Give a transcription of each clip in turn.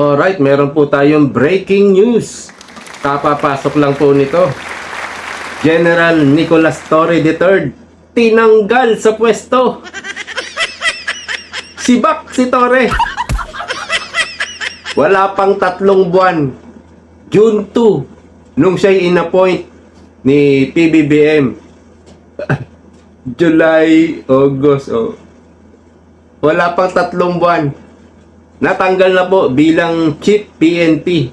Alright, meron po tayong breaking news. Kapapasok lang po nito. General Nicolas Torre III tinanggal sa pwesto. Sibak si Torre. Wala pang tatlong buwan. June 2, nung siya'y inappoint ni PBBM. July, August, oh. Wala pang tatlong buwan. Natanggal na po bilang chief PNP.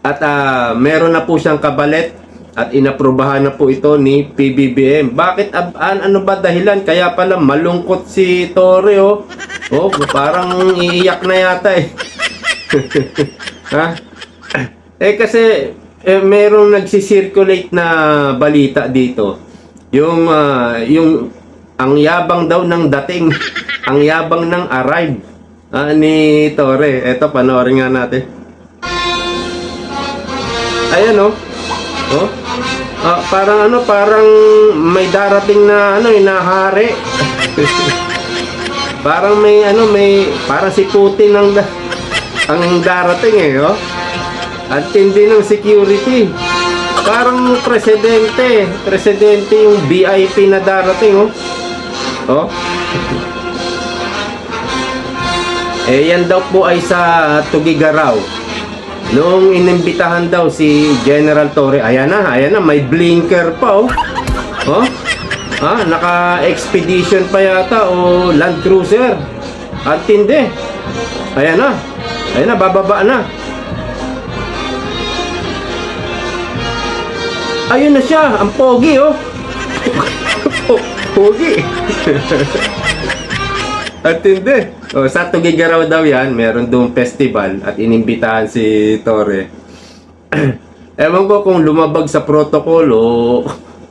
At ah, meron na po siyang kabalet at inaprubahan na po ito ni PBBM. Bakit ab- an, ano ba dahilan? Kaya pala malungkot si Torre oh. Oh, parang iiyak na yata eh. ha? Eh kasi eh, merong nagsisirculate na balita dito. Yung ah, yung ang yabang daw ng dating, ang yabang ng arrive ah, ni Torre. Eto panoorin nga natin. Ayan oh. Oh. Ah, parang ano, parang may darating na ano, inahari. parang may ano, may parang si Putin ang da- ang darating eh, oh. At hindi ng security. Parang presidente. Presidente yung VIP na darating, oh. Oh. eh, yan daw po ay sa Tugigaraw. Noong inimbitahan daw si General Torre, ayan na, ayan na, may blinker pa, oh. Oh. Ah, naka-expedition pa yata o Land Cruiser. At hindi. Ayan na. Ayan na, bababa na. Ayun na siya, ang pogi oh. Po- pogi. at hindi. Oh, sa Tugigaraw daw yan, meron doon festival at inimbitahan si Torre. Ewan ko kung lumabag sa protocol o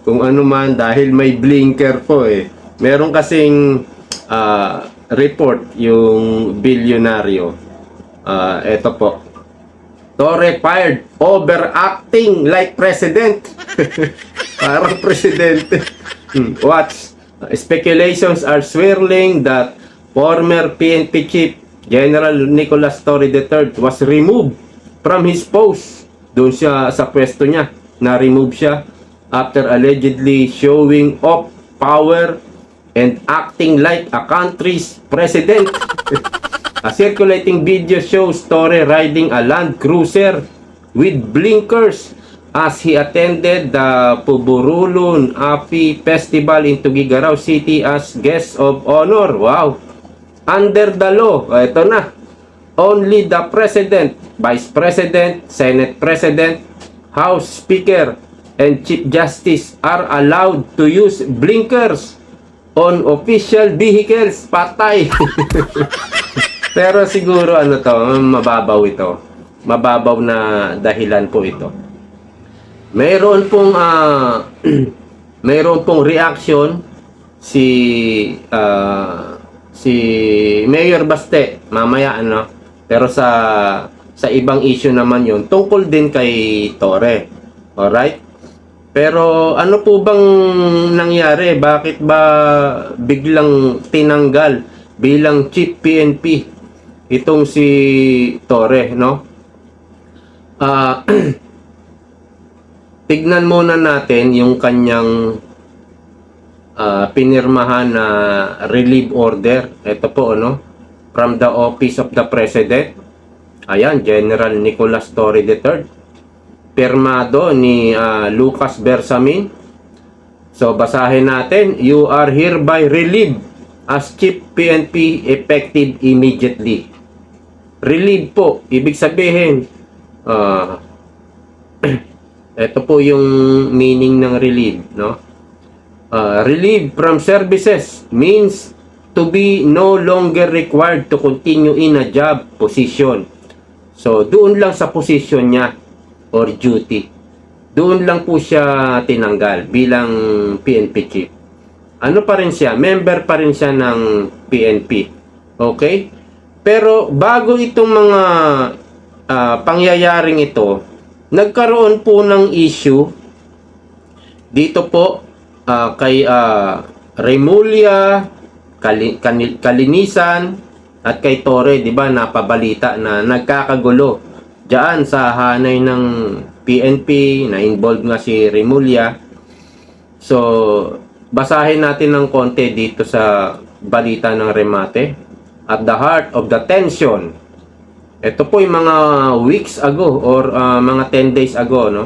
kung ano man dahil may blinker po eh. Meron kasing ah, report yung bilyonaryo. Ah, eto po. Torre fired overacting like president. Parang presidente. Hmm, Watch. Speculations are swirling that former PNP chief General Nicolas Torre III was removed from his post. Doon siya sa pwesto niya. Na-remove siya after allegedly showing off power and acting like a country's president. A circulating video shows Torre riding a Land Cruiser with blinkers as he attended the Puburulun Api Festival in Tugigaraw City as guest of honor. Wow! Under the law, ito na. Only the President, Vice President, Senate President, House Speaker, and Chief Justice are allowed to use blinkers on official vehicles. Patay! Pero siguro ano to, mababaw ito. Mababaw na dahilan po ito. Mayroon pong ah mayroon pong reaction si ah, si Mayor Baste mamaya ano. Pero sa sa ibang issue naman 'yon tungkol din kay Torre. Alright? Pero ano po bang nangyari? Bakit ba biglang tinanggal bilang chief PNP itong si Torre, no? Ah tignan muna natin yung kanyang ah, pinirmahan na relief order. Ito po, ano? From the Office of the President. Ayan, General Nicolas Torre III. Pirmado ni ah, Lucas Bersamin. So, basahin natin. You are hereby relieved as Chief PNP effective immediately. Relieve po. Ibig sabihin, ah, ito po yung meaning ng relieve, no? Uh, relieve from services means to be no longer required to continue in a job position. So, doon lang sa position niya or duty. Doon lang po siya tinanggal bilang PNP chief. Ano pa rin siya? Member pa rin siya ng PNP. Okay? Pero bago itong mga ah, pangyayaring ito, nagkaroon po ng issue dito po ah, kay ah, Remulla, Kali- Kani- Kalinisan, at kay Tore, 'di ba, napabalita na nagkakagulo diyan sa hanay ng PNP na involved nga si Remulla. So, basahin natin ng konti dito sa balita ng Remate. At the heart of the tension. Ito po yung mga weeks ago or uh, mga 10 days ago, no?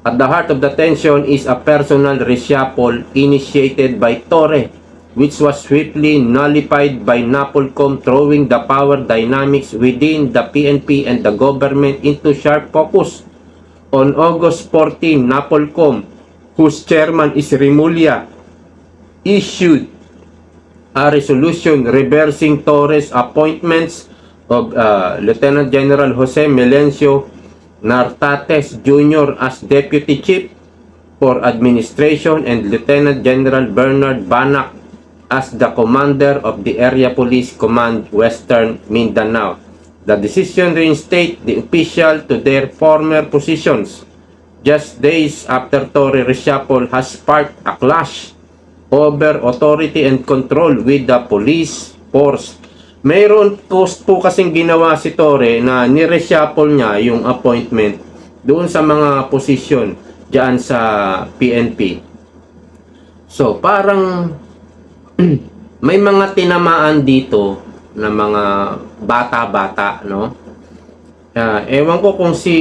At the heart of the tension is a personal reshuffle initiated by Torre, which was swiftly nullified by Napolcom throwing the power dynamics within the PNP and the government into sharp focus. On August 14, Napolcom, whose chairman is Remulla, issued a resolution reversing Torres appointments of uh, Lieutenant General Jose Melencio Nartates Jr. as Deputy Chief for Administration and Lieutenant General Bernard Banak as the Commander of the Area Police Command Western Mindanao. The decision reinstate the official to their former positions. Just days after Torre reshuffle has sparked a clash over authority and control with the police force. Mayroon post po kasing ginawa si Torre na nireshuffle niya yung appointment doon sa mga posisyon diyan sa PNP. So, parang may mga tinamaan dito na mga bata-bata, no? Ah, ewan ko kung si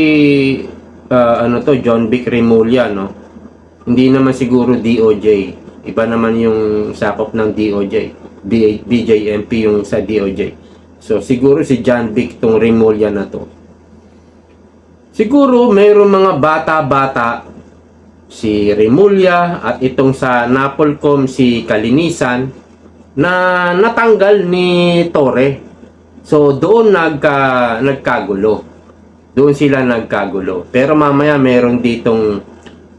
ah, ano to John Vic Remulla, no? Hindi naman siguro DOJ. Iba naman yung sakop ng DOJ. B- BJMP yung sa DOJ. So siguro si John Vic tong Remulla na to. Siguro mayroong mga bata-bata si Remulla at itong sa Napolcom si Kalinisan na natanggal ni Torre. So doon nagka nagkagulo. Doon sila nagkagulo. Pero mamaya meron ditong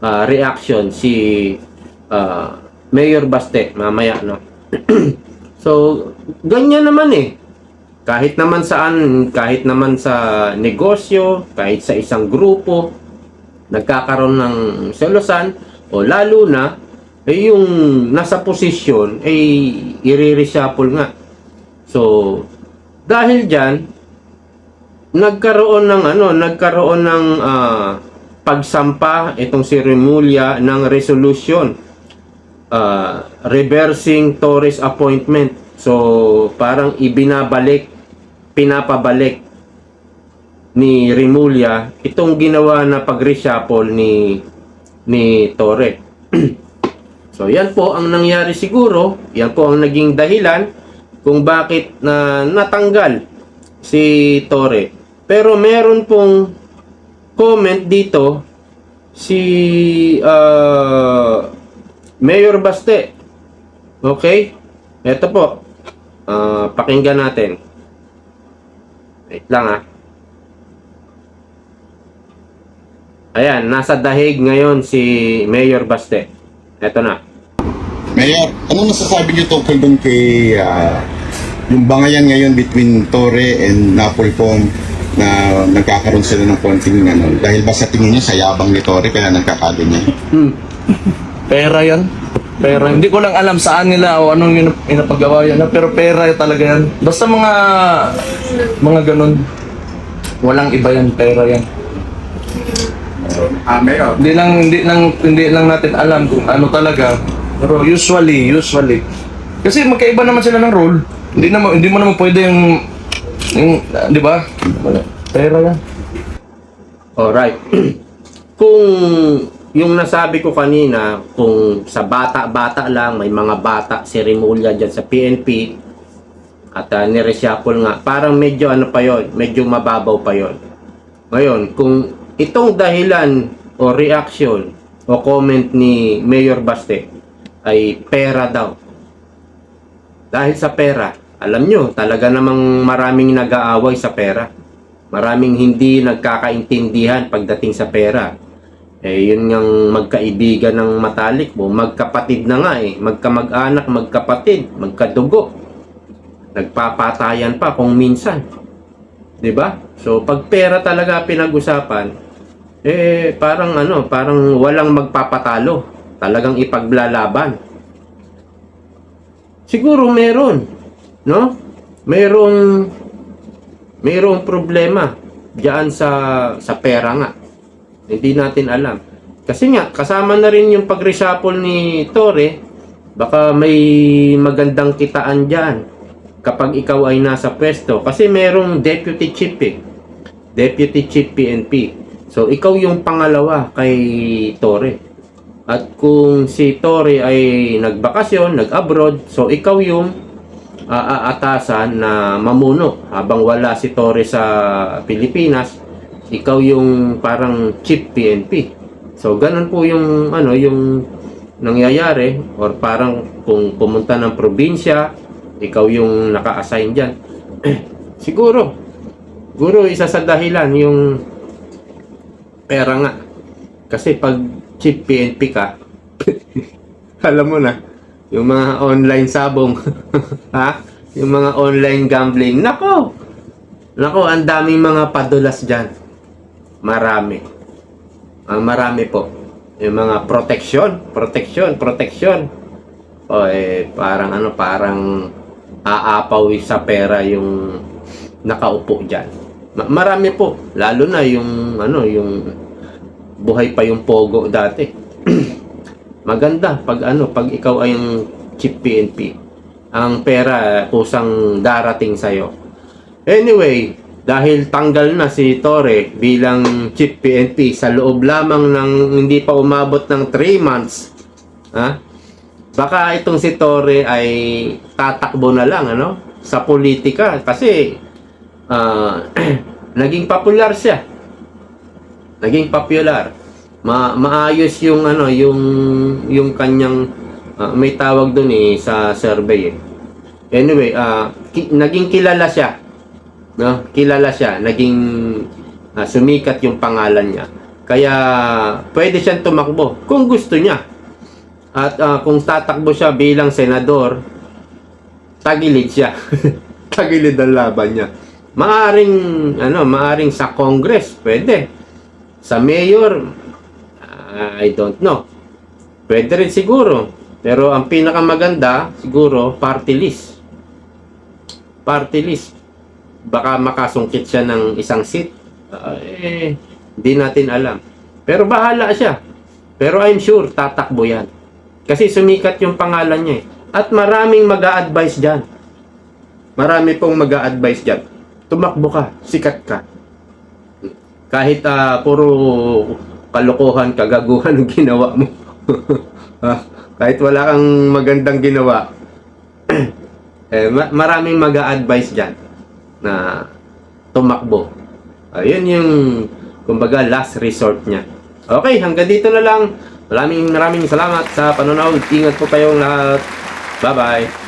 ah, reaction si ah, Mayor Baste mamaya no. so ganyan naman eh. Kahit naman saan, kahit naman sa negosyo, kahit sa isang grupo, nagkakaroon ng selosan o lalo na eh yung nasa posisyon ay i-reshuffle nga. So dahil diyan nagkaroon ng ano, nagkaroon ng ah, pagsampa itong si Remulla ng resolution ah, reversing Torres appointment. So parang ibinabalik, pinapabalik ni Remulla itong ginawa na pag-reshuffle ni ni Torre. so yan po ang nangyari siguro, yan po ang naging dahilan kung bakit na natanggal si Torre. Pero meron pong comment dito si ah, Mayor Baste. Okay? Ito po. Ah, pakinggan natin. Wait lang ah. Ayan, nasa dahig ngayon si Mayor Baste. Ito na. Mayor, ano masasabi niyo tungkol dun kay ah, yung bangayan ngayon between Torre and Napolcom na nagkakaroon sila ng konting ano, dahil ba sa tingin niyo sa yabang ni Torre kaya nagkakaganyan? Hmm. Pera yan. Pera. Hindi ko lang alam saan nila o anong yun, inapagawa yan. Pero pera talaga yan. Basta mga mga ganun. Walang iba yan. Pera yan. Ah, Mayor. Hindi lang hindi lang hindi lang natin alam kung ano talaga. Pero usually, usually. Kasi magkaiba naman sila ng role. Hindi naman hindi mo naman pwede yung, yung ah, 'di ba? Pera yan. Alright. kung yung nasabi ko kanina, kung sa bata-bata lang, may mga bata si Remulla dyan sa PNP at uh, nireshuffle nga, parang medyo ano pa yon medyo mababaw pa yon Ngayon, kung itong dahilan o reaction o comment ni Mayor Baste ay pera daw. Dahil sa pera, alam nyo, talaga namang maraming nag-aaway sa pera. Maraming hindi nagkakaintindihan pagdating sa pera. Eh, yun yung magkaibigan ng matalik mo. Magkapatid na nga eh. Magkamag-anak, magkapatid, magkadugo. Nagpapatayan pa kung minsan. ba? So, pag pera talaga pinag-usapan, eh, parang ano, parang walang magpapatalo. Talagang ipaglalaban. Siguro meron, no? mayroong mayroong problema diyan sa sa pera nga. Hindi natin alam. Kasi nga kasama na rin yung pag-reshuffle ni Torre, baka may magandang kitaan diyan kapag ikaw ay nasa pwesto kasi merong deputy chief eh. Deputy Chief PNP. So ikaw yung pangalawa kay Torre. At kung si Torre ay nagbakasyon, nag-abroad, so ikaw yung aatasan na mamuno habang wala si Torre sa Pilipinas, ikaw yung parang chief PNP. So ganun po yung ano yung nangyayari or parang kung pumunta ng probinsya, ikaw yung naka-assign diyan. Siguro Siguro isa sa dahilan yung pera nga. Kasi pag cheap PNP ka, alam mo na, yung mga online sabong, ha? Yung mga online gambling, nako! Nako, ang daming mga padulas dyan. Marami. Ang marami po. Yung mga protection, protection, protection. O eh, parang ano, parang aapaw sa pera yung nakaupo dyan. Ma- marami po, lalo na yung ano, yung buhay pa yung pogo dati. Maganda pag ano, pag ikaw ay yung chief PNP. Ang pera kusang darating sa Anyway, dahil tanggal na si Torre bilang chief PNP sa loob lamang ng hindi pa umabot ng 3 months, ha? Baka itong si Torre ay tatakbo na lang ano sa politika kasi ah, naging popular siya. Naging popular. Ma maayos yung ano, yung yung kanyang ah, may tawag doon eh sa survey eh. Anyway, ah ki- naging kilala siya. No? Kilala siya, naging ah, sumikat yung pangalan niya. Kaya pwede siyang tumakbo kung gusto niya. At ah, kung tatakbo siya bilang senador, tagilid siya. tagilid ang laban niya. Maaring ano, maaring sa Congress, pwede. Sa mayor, ah, I don't know. Pwede rin siguro. Pero ang pinakamaganda, siguro, party list. Party list. Baka makasungkit siya ng isang seat. Ah, eh, hindi natin alam. Pero bahala siya. Pero I'm sure, tatakbo yan. Kasi sumikat yung pangalan niya eh. At maraming mag advise dyan. Marami pong mag advise dyan. Tumakbo ka, sikat ka. Kahit ah, puro kalokohan, kagaguhan ang ginawa mo. Ah, kahit wala kang magandang ginawa, eh, ma- maraming mag advise dyan na tumakbo. Ayun yung, kumbaga, last resort niya. Okay, hanggang dito na lang. Maraming maraming salamat sa panonood. Ingat po kayong lahat. Bye-bye.